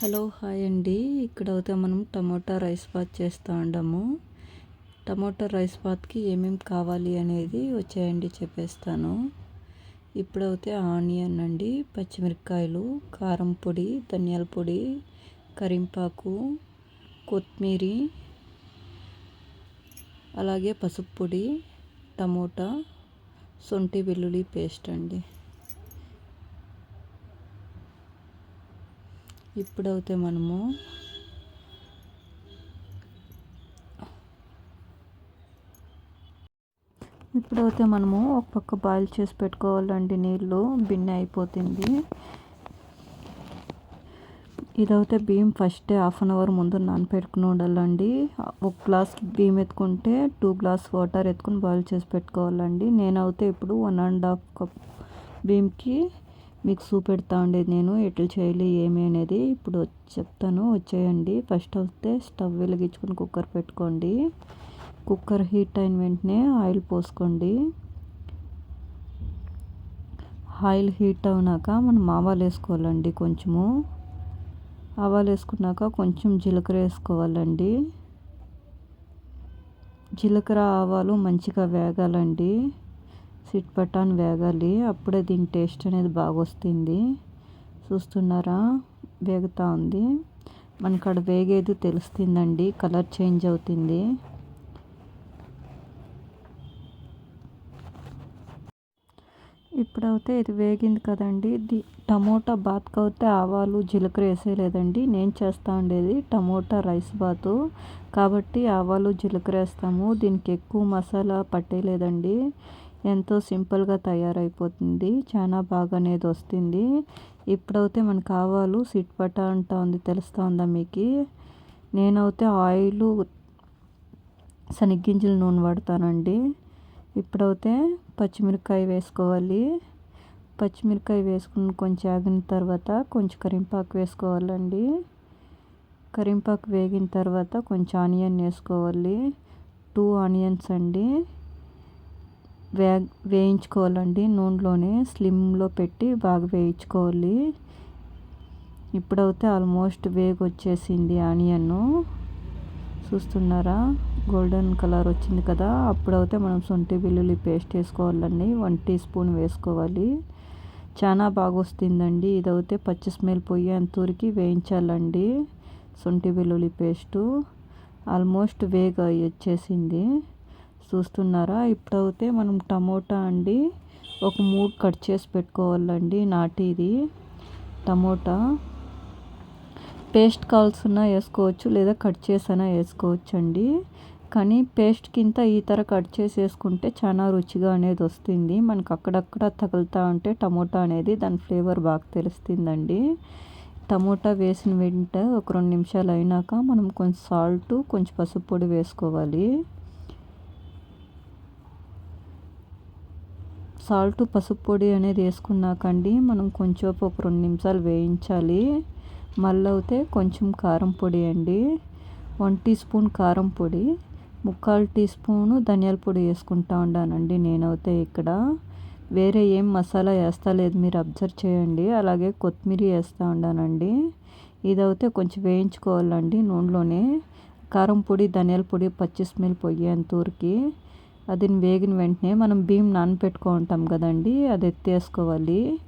Hello hi అండి. ఇక్కడ అయితే మనం టమోటా రైస్ బాత్ చేస్తూ ఉండము. టమోటా రైస్ బాత్కి ఏమేమి కావాలి అనేది వచ్చేయండి చెప్పేస్తాను. ఇప్పుడైతే ఆనియన్ అండి పచ్చిమిరపకాయలు కారం పొడి ధనియాల పొడి కరింపాకు కొత్తిమీర అలాగే పసుపు పొడి టమోటా సొంటి వెల్లుల్లి పేస్ట్ అండి. ఇప్పుడైతే మనము ఇప్పుడైతే మనము ఒక పక్క బాయిల్ చేసి పెట్టుకోవాలండి నీళ్ళు బిన్నె అయిపోతుంది. ఇదైతే బియ్యం ఫస్టే హాఫ్ అన్ అవర్ ముందు నానపెట్టుకుని ఉండాలండి. ఒక గ్లాస్ బియ్యం ఎత్తుకుంటే టూ గ్లాస్ వాటర్ ఎత్తుకుని బాయిల్ చేసి పెట్టుకోవాలండి. నేనైతే ఇప్పుడు వన్ అండ్ హాఫ్ కప్ బియ్యంకి మీకు చూపెడతా ఉండేది నేను ఎట్లా చేయాలి ఏమి అనేది ఇప్పుడు చెప్తాను. వచ్చేయండి. ఫస్ట్ వస్తే స్టవ్ వెలిగించుకొని కుక్కర్ పెట్టుకోండి. కుక్కర్ హీట్ అయిన వెంటనే ఆయిల్ పోసుకోండి. ఆయిల్ హీట్ అవునాక మనం ఆవాలు వేసుకోవాలండి కొంచెము. ఆవాలు వేసుకున్నాక కొంచెం జీలకర్ర వేసుకోవాలండి. జీలకర్ర ఆవాలు మంచిగా వేగాలండి. సిట్ పటాన్ వేగాలి. అప్పుడే దీని టేస్ట్ అనేది బాగా వస్తుంది చూస్తున్నారా? వేగుతూ ఉంది. మనకు అక్కడ వేగేది తెలుస్తుందండి. కలర్ చేంజ్ అవుతుంది. ఇప్పుడైతే ఇది వేగింది కదండి. ది టమోటా బాత్కి అయితే ఆవాలు జీలకర్ర వేసేయలేదండి. నేను చేస్తూ ఉండేది టమోటా రైస్ బాతు. కాబట్టి ఆవాలు జీలకర్ర వేస్తాము. దీనికి ఎక్కువ మసాలా పట్టేయలేదండి. ఎంతో సింపుల్గా తయారైపోతుంది. చాలా బాగా అనేది వస్తుంది. ఇప్పుడైతే మనకు ఆవాలు సిట్ పట్ట అంటా ఉంది తెలుస్తూ ఉందా మీకు? నేనైతే ఆయిల్ శనగ్గింజల నూనె వాడతానండి. ఇప్పుడైతే పచ్చిమిరపకాయ వేసుకోవాలి. పచ్చిమిరపకాయ వేసుకుని కొంచెం ఆగిన తర్వాత కొంచెం కరింపాకు వేసుకోవాలండి. కరింపాకు వేగిన తర్వాత కొంచెం ఆనియన్ వేసుకోవాలి. టూ ఆనియన్స్ అండి. వే వేయించుకోవాలండి. నూనెలోనే స్లిమ్లో పెట్టి బాగా వేయించుకోవాలి. ఇప్పుడైతే ఆల్మోస్ట్ వేగి వచ్చేసింది ఆనియన్. చూస్తున్నారా? గోల్డెన్ కలర్ వచ్చింది కదా అప్పుడైతే మనం సొంటి వెల్లుల్లి పేస్ట్ వేసుకోవాలండి. వన్ టీ స్పూన్ వేసుకోవాలి. చాలా బాగా వస్తుందండి ఇదైతే పచ్చి స్మెల్ పోయేంతవరకు వేయించాలండి సొంటి వెల్లుల్లి పేస్టు. ఆల్మోస్ట్ వేగ వచ్చేసింది చూస్తున్నారా? ఇప్పుడైతే మనం టమోటా అండి ఒక మూడు కట్ చేసి పెట్టుకోవాలండి నాటిది. టమోటా. పేస్ట్ కావాల్సిన వేసుకోవచ్చు లేదా కట్ చేసైనా వేసుకోవచ్చు అండి కానీ పేస్ట్ కింద ఈ తర కట్ చేసి వేసుకుంటే చాలా రుచిగా అనేది వస్తుంది. మనకు అక్కడక్కడ తగులుతూ ఉంటే టమోటా అనేది దాని ఫ్లేవర్ బాగా తెలుస్తుందండి. టమోటా వేసిన వెంట ఒక రెండు నిమిషాలు అయినాక మనం కొంచెం సాల్ట్ కొంచెం పసుపు పొడి వేసుకోవాలి. సాల్ట్ పసుపు పొడి అనేది వేసుకున్నాకండి. మనం కొంచెం ఒక రెండు నిమిషాలు వేయించాలి. మళ్ళీ అయితే కొంచెం కారం పొడి అండి. వన్ టీ స్పూన్ కారం పొడి ముక్కాలు టీ స్పూను ధనియాల పొడి వేసుకుంటా ఉన్నానండి నేనైతే ఇక్కడ. వేరే ఏం మసాలా వేస్తా లేదు మీరు అబ్జర్వ్ చేయండి. అలాగే కొత్తిమీర వేస్తూ ఉన్నానండి ఇదైతే కొంచెం వేయించుకోవాలండి నూనెలోనే. కారం పొడి ధనియాల పొడి పచ్చి స్మెల్ ఊరికి అది వేగిన వెంటనే మనం బియ్యం నానపెట్టుకుంటాం కదండి అది ఎత్తేసుకోవాలి.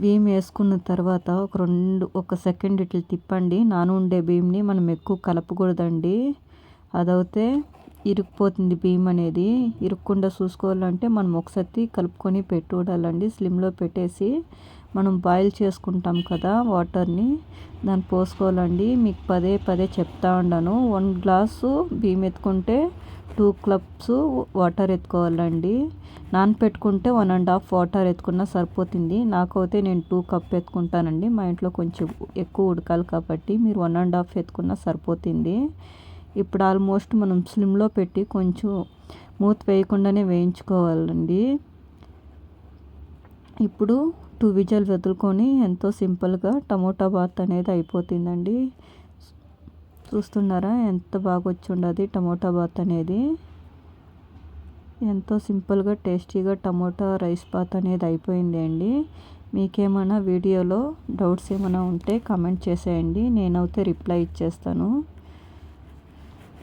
బియ్యం వేసుకున్న తర్వాత ఒక రెండు ఒక సెకండ్ ఇట్లా తిప్పండి. ఉండే బియ్యంని మనం ఎక్కువ కలపకూడదండి. అదైతే ఇరుక్కుపోతుంది బియ్యం అనేది. ఇరుక్కుండా చూసుకోవాలంటే మనం ఒకసారి కలుపుకొని పెట్టుకోవాలండి స్లిమ్లో పెట్టేసి మనం బాయిల్ చేసుకుంటాం కదా వాటర్ని. దాన్ని పోసుకోవాలండి. మీకు పదే పదే చెప్తా ఉన్నాను. వన్ గ్లాసు బియ్యం ఎత్తుకుంటే టూ క్లబ్స్ వాటర్ ఎత్తుకోవాలండి. నానపెట్టుకుంటే వన్ అండ్ హాఫ్ వాటర్ ఎత్తుకున్నా సరిపోతుంది. నాకైతే నేను టూ కప్ ఎత్తుకుంటానండి. మా ఇంట్లో కొంచెం ఎక్కువ ఉడకాలి కాబట్టి మీరు వన్ అండ్ హాఫ్ ఎత్తుకున్నా సరిపోతుంది. ఇప్పుడు ఆల్మోస్ట్ మనం స్లిమ్లో పెట్టి కొంచెం మూత వేయకుండానే వేయించుకోవాలండి. ఇప్పుడు టూ విజల్ వదులుకొని ఎంతో సింపుల్గా టమోటా బాత్ అనేది అయిపోతుందండి. చూస్తున్నారా? ఎంత బాగా వచ్చి ఉండదు టమోటా బాత్ అనేది. ఎంతో సింపుల్గా టేస్టీగా టమోటా రైస్ బాత్ అనేది అయిపోయింది అండి. మీకేమైనా వీడియోలో డౌట్స్ ఏమైనా ఉంటే కమెంట్ చేసేయండి. నేనైతే రిప్లై ఇచ్చేస్తాను.